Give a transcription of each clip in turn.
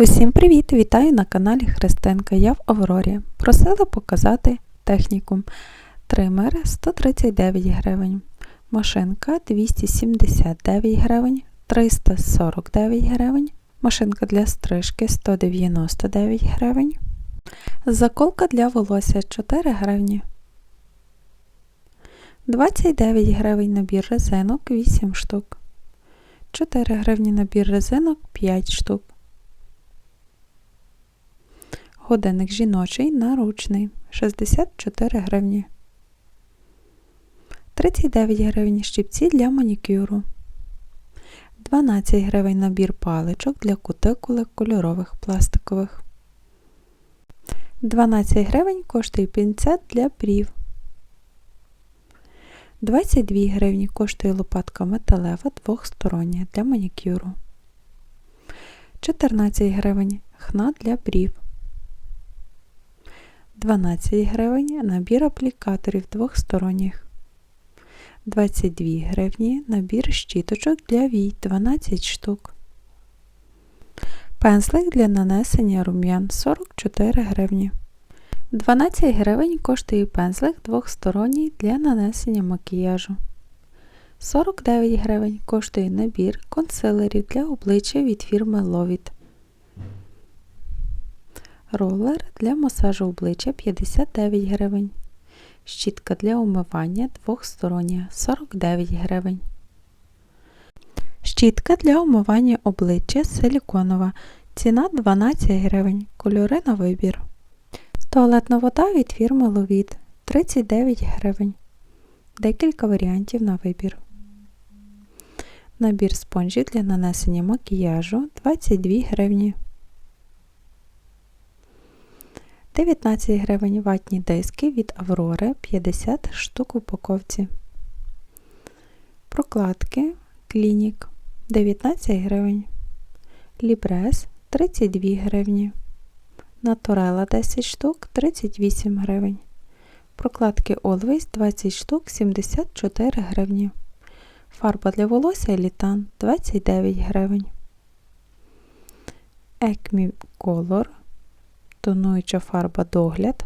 Усім привіт! Вітаю на каналі Христинка. Я в Аврорі. Просила показати технікум. Тример 139 гривень. Машинка 279 гривень, 349 гривень. Машинка для стрижки 199 гривень. Заколка для волосся 4 гривні. 29 гривень набір резинок 8 штук. 4 гривні набір резинок 5 штук. Годинник жіночий наручний 64 гривні. 39 гривень щипці для манікюру. 12 гривень набір паличок для кутикули кольорових пластикових. 12 гривень коштує пінцет для брів. 22 гривні коштує лопатка металева двохстороння для манікюру. 14 гривень хна для брів. 12 гривень набір аплікаторів двохсторонніх. 22 гривні набір щіточок для вій 12 штук. Пензлик для нанесення рум'ян 44 гривні. 12 гривень коштує пензлик двохсторонній для нанесення макіяжу. 49 гривень коштує набір консилерів для обличчя від фірми Lovit. Ролер для масажу обличчя 59 гривень. Щітка для умивання двохстороння 49 гривень. Щітка для умивання обличчя силіконова. Ціна 12 гривень. Кольори на вибір. Туалетна вода від фірми Lovit 39 гривень. Декілька варіантів на вибір. Набір спонжів для нанесення макіяжу 22 гривні. 19 гривень ватні диски від Аврори 50 штук у упаковці. Прокладки Клінік 19 гривень. Лібрес 32 гривні. Натурела 10 штук 38 гривень. Прокладки Always 20 штук 74 гривні. Фарба для волосся Елітан 29 гривень. Acme Color тонуюча фарба догляд.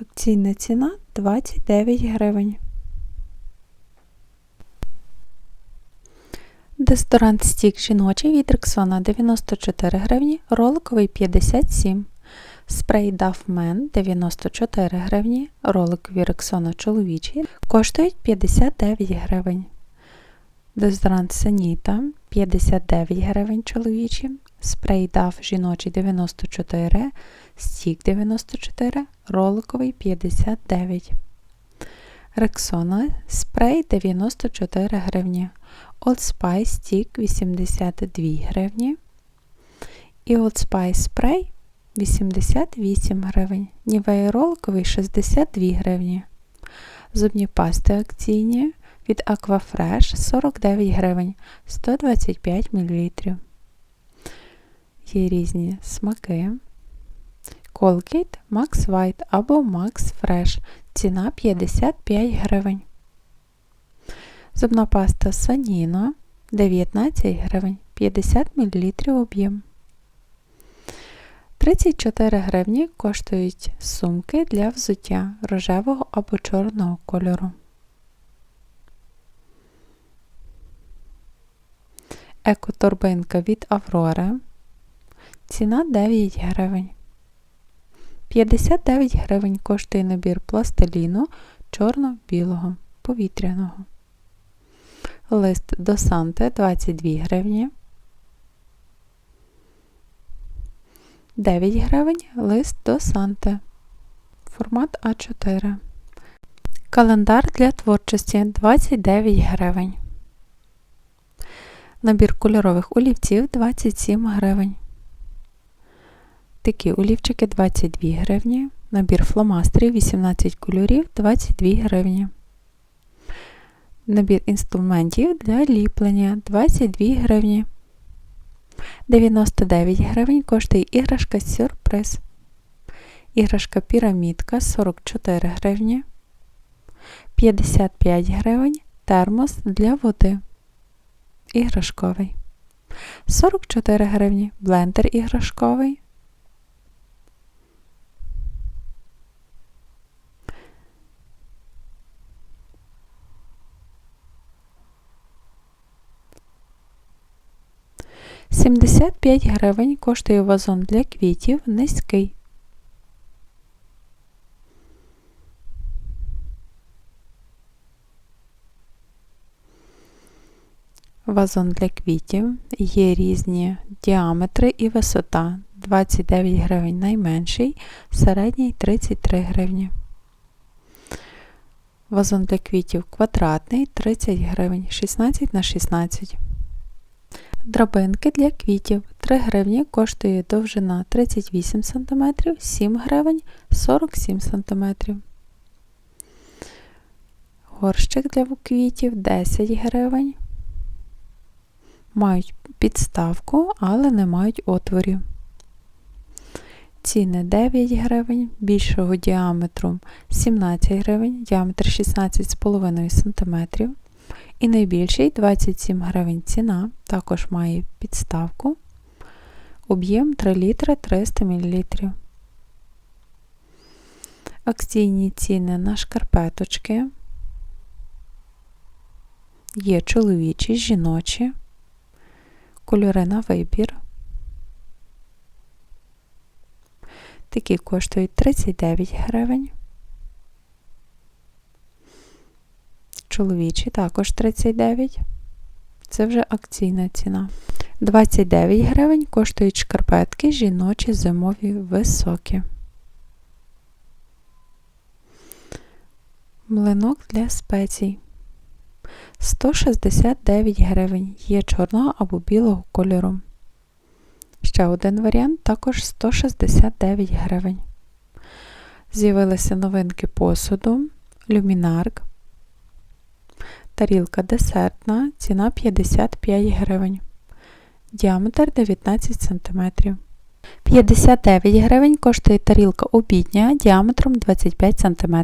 Акційна ціна 29 гривень. Дезодорант стік жіночий від Рексона 94 гривні, роликовий 57 Спрей Duff Men 94 гривні, роликові Рексона чоловічі коштують 59 гривень. Дезодорант Саніта 59 гривень чоловічі, спрей DAF жіночий 94, стік 94, роликовий 59. Рексона спрей 94 гривні. Old Spice стік 82 гривні. І Old Spice спрей 88 гривень. Нівей роликовий 62 гривні. Зубні пасти акційні від Aquafresh 49 гривень 125 мл. Є різні смаки. Colgate Max White або Max Fresh. Ціна 55 гривень. Зубна паста Sanino 19 гривень 50 мл об'єм. 34 гривні коштують сумки для взуття рожевого або чорного кольору. Екоторбинка від Аврори. Ціна 9 гривень. 59 гривень коштує набір пластиліну чорно-білого повітряного. Лист до Санте 22 гривні. 9 гривень лист до Санте. Формат А4. Календар для творчості 29 гривень. Набір кольорових олівців 27 гривень. Такі олівчики 22 гривні. Набір фломастерів 18 кольорів 22 гривні. Набір інструментів для ліплення 22 гривні. 99 гривень коштує іграшка сюрприз. Іграшка пірамідка 44 гривні. 55 гривень термос для води іграшковий. 44 гривні. Блендер іграшковий. Сімдесят п'ять гривень коштує вазон для квітів низький. Вазон для квітів. Є різні діаметри і висота. 29 гривень найменший, середній 33 гривні. Вазон для квітів квадратний 30 гривень 16 на 16. Драбинки для квітів 3 гривні коштує довжина 38 см, 7 гривень 47 см. Горщик для квітів 10 гривень мають підставку, але не мають отворів. Ціни 9 гривень, більшого діаметру 17 гривень, діаметр 16,5 см. І найбільший 27 гривень ціна, також має підставку. Об'єм 3 літри 300 мл. Акційні ціни на шкарпеточки. Є чоловічі, жіночі кольори на вибір. Такі коштують 39 гривень. Чоловічі також 39. Це вже акційна ціна. 29 гривень коштують шкарпетки жіночі зимові високі. Млинок для спецій. 169 гривень є чорного або білого кольору. Ще один варіант також 169 гривень. З'явилися новинки посуду, люмінарк, тарілка десертна, ціна 55 гривень. Діаметр 19 см. 59 гривень коштує тарілка обідня діаметром 25 см.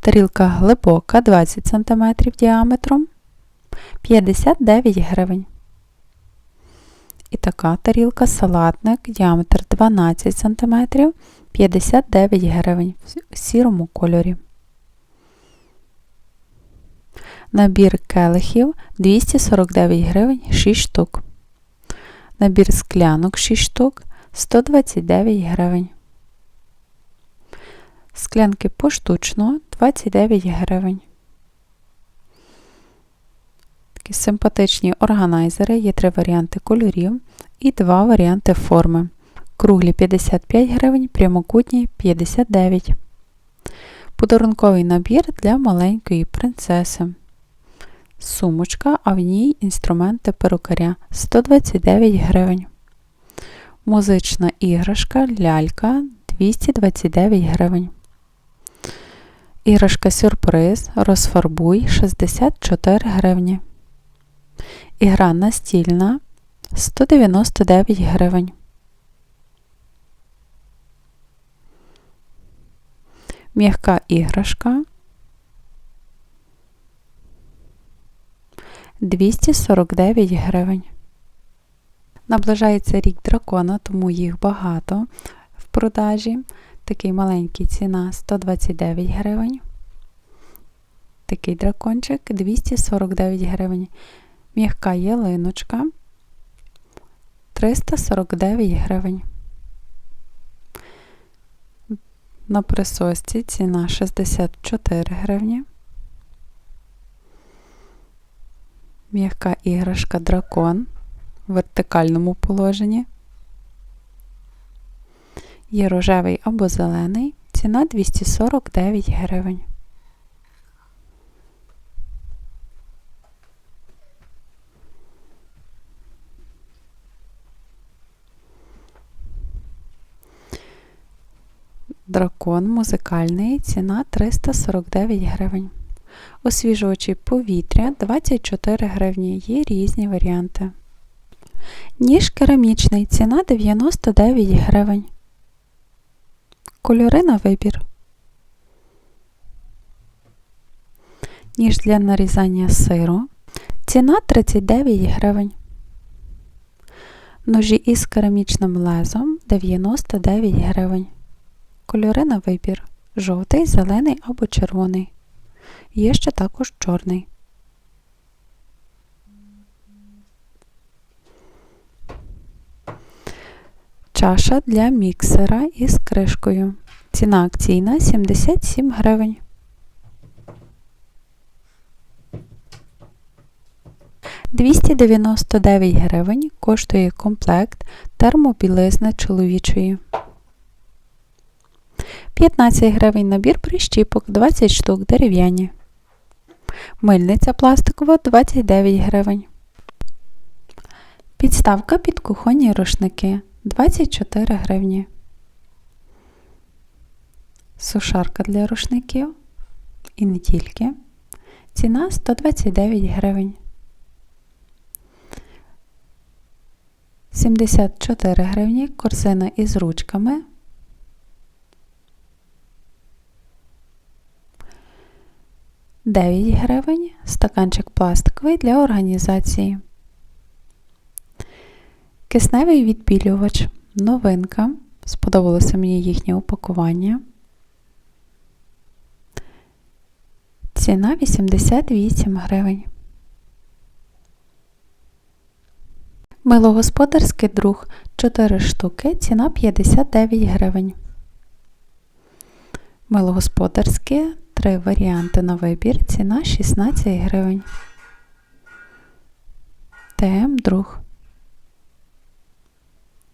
Тарілка глибока 20 см діаметром 59 гривень. І така тарілка салатник, діаметр 12 см 59 гривень в сірому кольорі. Набір келихів 249 гривень 6 штук. Набір склянок 6 штук 129 гривень. Склянки поштучно 29 гривень. Такі симпатичні органайзери, є три варіанти кольорів і два варіанти форми. Круглі 55 гривень, прямокутні 59. Подарунковий набір для маленької принцеси. Сумочка, а в ній інструменти перукаря 129 гривень. Музична іграшка лялька 229 гривень. Іграшка сюрприз розфарбуй 64 гривні. Ігра настільна 199 гривень. М'яка іграшка 249 гривень. Наближається рік дракона, тому їх багато в продажі. Такий маленький ціна 129 гривень. Такий дракончик 249 гривень. М'яка ялиночка 349 гривень. На присосці ціна 64 гривні. М'яка іграшка дракон в вертикальному положенні. Є рожевий або зелений, ціна 249 гривень. Дракон музикальний, ціна 349 гривень. Освіжувачі повітря 24 гривні. Є різні варіанти. Ніж керамічний, ціна 99 гривень. Кольори на вибір. Ніж для нарізання сиру. Ціна 39 гривень. Ножі із керамічним лезом 99 гривень. Кольори на вибір жовтий, зелений або червоний. Є ще також чорний. Чаша для міксера із кришкою. Ціна акційна 77 гривень. Двісті дев'яносто гривень коштує комплект термобілизни чоловічої. 15 гривень набір прищіпок 20 штук дерев'яні. Мильниця пластикова 29 гривень. Підставка під кухонні рушники 24 гривні. Сушарка для рушників. І не тільки. Ціна 129 гривень. 74 гривні корзина із ручками. Дев'ять гривень стаканчик пластиковий для організації. Кисневий відбілювач. Новинка. Сподобалося мені їхнє упакування. Ціна 88 гривень. Милогосподарський друг 4 штуки, ціна 59 гривень. Милогосподарське 3 варіанти на вибір, ціна 16 гривень. ТМ друг.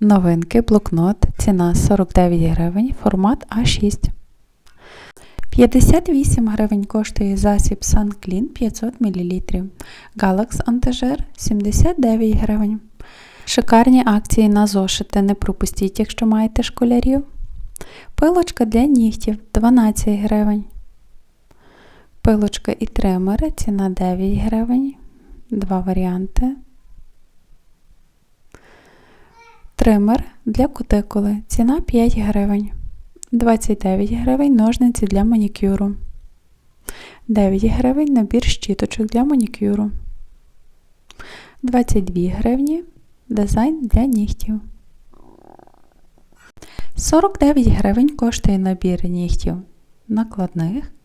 Новинки блокнот, ціна 49 гривень, формат А6. 58 гривень коштує засіб SunClean 500 мл. Galax Антижир 79 гривень. Шикарні акції на зошити. Не пропустіть, якщо маєте школярів. Пилочка для нігтів 12 гривень. Пилочка і тримери, ціна 9 гривень. Два варіанти. Тример для кутикули. Ціна 5 гривень. 29 гривень ножниці для манікюру. 9 гривень набір щіточок для манікюру. 22 гривні дизайн для нігтів. 49 гривень коштує набір нігтів накладних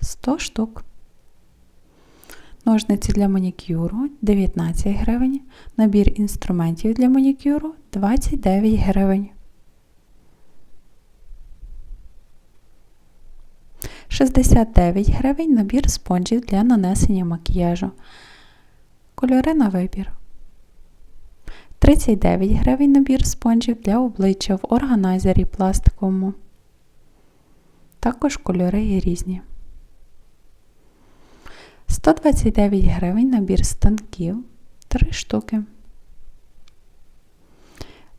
100 штук. Ножниці для манікюру 19 гривень. Набір інструментів для манікюру 29 гривень. 69 гривень набір спонжів для нанесення макіяжу. Кольори на вибір. 39 гривень набір спонжів для обличчя в органайзері пластиковому. Також кольори є різні. 129 гривень набір станків 3 штуки.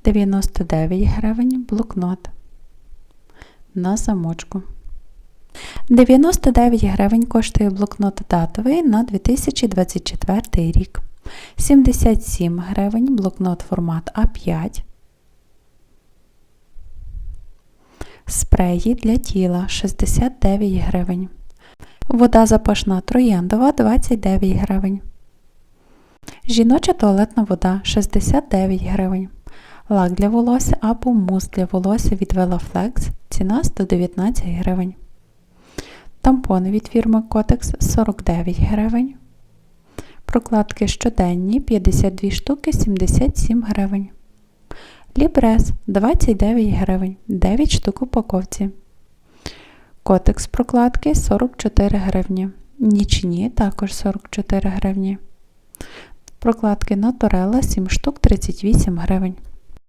99 гривень блокнот на замочку. 99 гривень коштує блокнот датовий на 2024 рік. 77 гривень блокнот формат А5. Спреї для тіла 69 гривень. Вода запашна трояндова 29 гривень. Жіноча туалетна вода 69 гривень. Лак для волосся або мус для волосся від Velaflex ціна 119 гривень. Тампони від фірми Kotex 49 гривень. Прокладки щоденні 52 штуки 77 гривень. Лібрес 29 гривень, 9 штук упаковці. Котекс прокладки 44 гривні. Нічні також 44 гривні. Прокладки Наторела 7 штук 38 гривень.